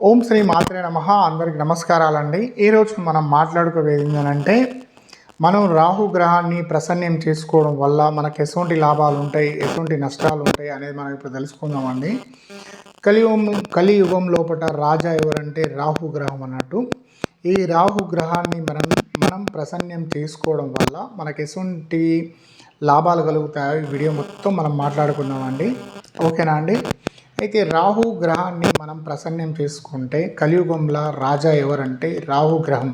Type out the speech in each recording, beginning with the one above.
ఓం శ్రీ మాత్రే నమ. అందరికి నమస్కారాలండి. ఈరోజు మనం మాట్లాడుకోవేది ఏంటంటే మనం రాహు గ్రహాన్ని ప్రసన్నం చేసుకోవడం వల్ల మనకు ఎటువంటి లాభాలు ఉంటాయి ఎటువంటి నష్టాలు ఉంటాయి అనేది మనం ఇప్పుడు తెలుసుకుందామండి. కలియుగం కలియుగం లోపల రాజా ఎవరంటే రాహు గ్రహం అన్నట్టు. ఈ రాహు గ్రహాన్ని మనం మనం ప్రసన్నం చేసుకోవడం వల్ల మనకు ఎటువంటి లాభాలు కలుగుతాయో ఈ వీడియో మొత్తం మనం మాట్లాడుకుందామండి. ఓకేనా అండి? అయితే రాహు గ్రహాన్ని మనం ప్రసన్నం చేసుకుంటే కలియుగంలో రాజా ఎవరంటే రాహు గ్రహం.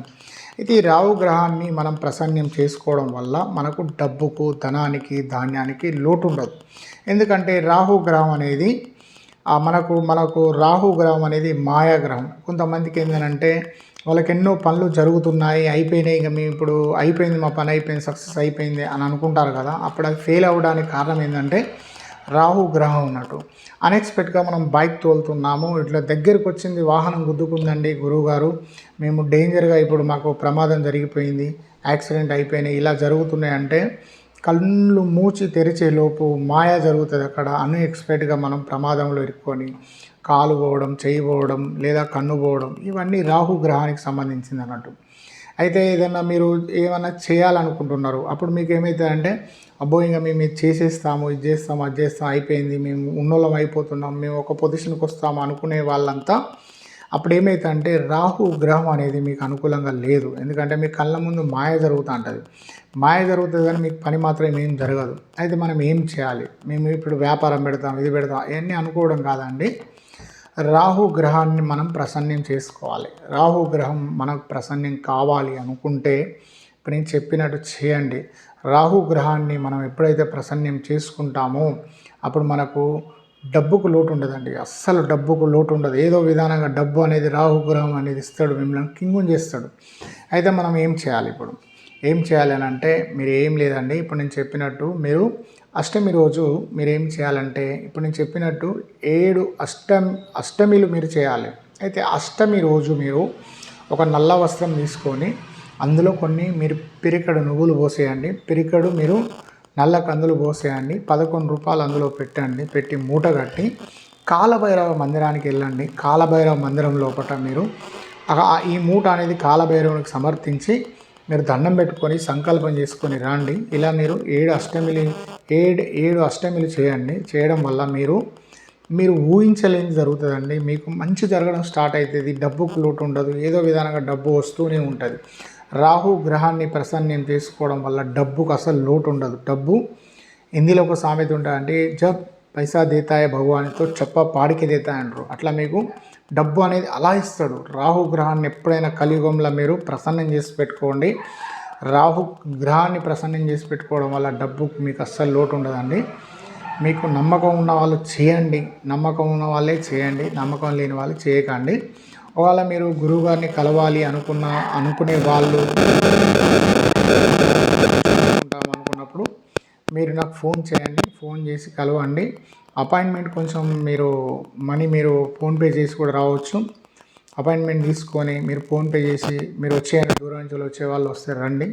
అయితే ఈ రాహు గ్రహాన్ని మనం ప్రసన్నం చేసుకోవడం వల్ల మనకు డబ్బుకు ధనానికి ధాన్యానికి లోటు ఉండదు. ఎందుకంటే రాహు గ్రహం అనేది మనకు మనకు రాహు గ్రహం అనేది మాయాగ్రహం కొంతమందికి ఏంటంటే వాళ్ళకి ఎన్నో పనులు జరుగుతున్నాయి అయిపోయినాయి. ఇక మేము ఇప్పుడు అయిపోయింది మా పని అయిపోయింది సక్సెస్ అయిపోయింది అని అనుకుంటారు కదా. అప్పుడు అది ఫెయిల్ అవ్వడానికి కారణం ఏంటంటే రాహు గ్రహం ఉన్నట్టు అన్ఎక్స్పెక్ట్గా మనం బైక్ తోలుతున్నాము. ఇట్లా దగ్గరికి వచ్చింది వాహనం గుద్దుకుందండి గురువుగారు. మేము డేంజర్గా ఇప్పుడు మాకు ప్రమాదం జరిగిపోయింది యాక్సిడెంట్ అయిపోయినాయి ఇలా జరుగుతున్నాయి అంటే కళ్ళు మూచి తెరిచే లోపు మాయ జరుగుతుంది అక్కడ. అన్ఎక్స్పెక్ట్గా మనం ప్రమాదంలో ఇరుక్కొని కాలు పోవడం చేయి పోవడం లేదా కన్ను పోవడం ఇవన్నీ రాహు గ్రహానికి సంబంధించింది అన్నట్టు. అయితే ఏదన్నా మీరు ఏమన్నా చేయాలనుకుంటున్నారు అప్పుడు మీకు ఏమవుతుందంటే అబ్బో ఇంకా మేము ఇది చేసేస్తాము ఇది చేస్తాము అది చేస్తాం అయిపోయింది మేము ఉన్నోళ్ళం అయిపోతున్నాం మేము ఒక పొజిషన్కి వస్తాము అనుకునే వాళ్ళంతా అప్పుడు ఏమవుతుందంటే రాహు గ్రహం అనేది మీకు అనుకూలంగా లేదు. ఎందుకంటే మీ కళ్ళ ముందు మాయ జరుగుతూ ఉంటుంది. మాయ జరుగుతుంది కానీ మీకు పని మాత్రం ఏం జరగదు. అయితే మనం ఏం చేయాలి? మేము ఇప్పుడు వ్యాపారం పెడతాం ఇది పెడతాం ఇవన్నీ అనుకోవడం కాదండి. రాహు గ్రహాన్ని మనం ప్రసన్నం చేసుకోవాలి. రాహు గ్రహం మనకు ప్రసన్నం కావాలి అనుకుంటే ఇప్పుడు నేను చెప్పినట్టు చేయండి. రాహు గ్రహాన్ని మనం ఎప్పుడైతే ప్రసన్నం చేసుకుంటామో అప్పుడు మనకు డబ్బుకు లోటు ఉండదండి. అస్సలు డబ్బుకు లోటు ఉండదు. ఏదో విధానంగా డబ్బు అనేది రాహుగ్రహం అనేది ఇస్తాడు మిమ్మల్ని కింగుని చేస్తాడు. అయితే మనం ఏం చేయాలి ఇప్పుడు? ఏం చేయాలి అని అంటే మీరు ఏం లేదండి ఇప్పుడు నేను చెప్పినట్టు మీరు అష్టమి రోజు మీరు ఏం చేయాలంటే ఇప్పుడు నేను చెప్పినట్టు ఏడు అష్టమి అష్టమిలు మీరు చేయాలి. అయితే అష్టమి రోజు మీరు ఒక నల్ల వస్త్రం తీసుకొని అందులో కొన్ని మీరు పిరికడు నువ్వులు పోసేయండి. పిరికడు మీరు నల్ల కందులు పోసేయండి. పదకొండు రూపాయలు అందులో పెట్టండి. పెట్టి మూట కట్టి కాలభైరవ మందిరానికి వెళ్ళండి. కాలభైరవ మందిరం లోపల మీరు ఈ మూట అనేది కాలభైరవునికి సమర్పించి మీరు దండం పెట్టుకొని సంకల్పం చేసుకొని రండి. ఇలా మీరు ఏడు అష్టమిలు ఏడు ఏడు అష్టమిలు చేయండి. చేయడం వల్ల మీరు మీరు ఊహించలేని జరుగుతుందండి. మీకు మంచి జరగడం స్టార్ట్ అవుతుంది డబ్బుకు లోటు ఉండదు. ఏదో విధానంగా డబ్బు వస్తూనే ఉంటుంది. రాహు గ్రహాన్ని ప్రసన్నం చేసుకోవడం వల్ల డబ్బుకు అసలు లోటు ఉండదు. డబ్బు హిందీలో ఒక సామెత ఉంటుంది జబ్ పైసా దేతాయ భగవాన్తో చెప్ప పాడికి దేతాయ అంటారు. అట్లా మీకు డబ్బు అనేది అలా ఇస్తాడు. రాహు గ్రహాన్ని ఎప్పుడైనా కలియుగంలో మీరు ప్రసన్నం చేసి పెట్టుకోండి. రాహు గ్రహాన్ని ప్రసన్నం చేసి పెట్టుకోవడం వల్ల డబ్బు మీకు అస్సలు లోటు ఉండదండి. మీకు నమ్మకం ఉన్న వాళ్ళు చేయండి. నమ్మకం ఉన్న వాళ్ళే చేయండి. నమ్మకం లేని వాళ్ళు చేయకండి. ఒకవేళ మీరు గురువుగారిని కలవాలి అనుకున్న అనుకునే వాళ్ళు అనుకున్నప్పుడు మీరు నాకు ఫోన్ చేయండి. ఫోన్ చేసి కలవండి. అపాయింట్మెంట్ కొంచెం మీరు మనీ మీరు ఫోన్పే చేసి కూడా రావచ్చు. అపాయింట్మెంట్ తీసుకొని మీరు ఫోన్పే చేసి మీరు వచ్చే దూరం నుంచి వచ్చే వాళ్ళు వస్తే రండి.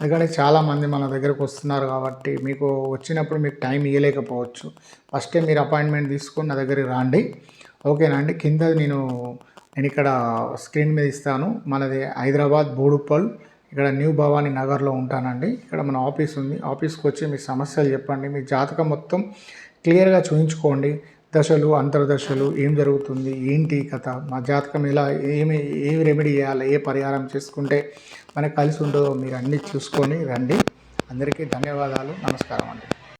ఎందుకంటే చాలామంది మన దగ్గరకు వస్తున్నారు కాబట్టి మీకు వచ్చినప్పుడు మీకు టైం ఇవ్వలేకపోవచ్చు ఫస్టే మీరు అపాయింట్మెంట్ తీసుకొని నా దగ్గరికి రండి. ఓకేనా అండి? కింద నేను నేను ఇక్కడ స్క్రీన్ మీద ఇస్తాను. మనది హైదరాబాద్ బోడుపల్. ఇక్కడ న్యూ భవానీ నగర్లో ఉంటానండి. ఇక్కడ మన ఆఫీస్ ఉంది. ఆఫీస్కి వచ్చి మీ సమస్యలు చెప్పండి. మీ జాతకం మొత్తం క్లియర్గా చూపించుకోండి దశలు అంతర్దశలు ఏం జరుగుతుంది ఏంటి కథ మా జాతకం ఎలా ఏమి ఏ రెమెడీ చేయాలి ఏ పరిహారం చేసుకుంటే మనకు కలిసి ఉంటుందో మీరు అన్నీ చూసుకొని రండి. అందరికీ ధన్యవాదాలు. నమస్కారం అండి.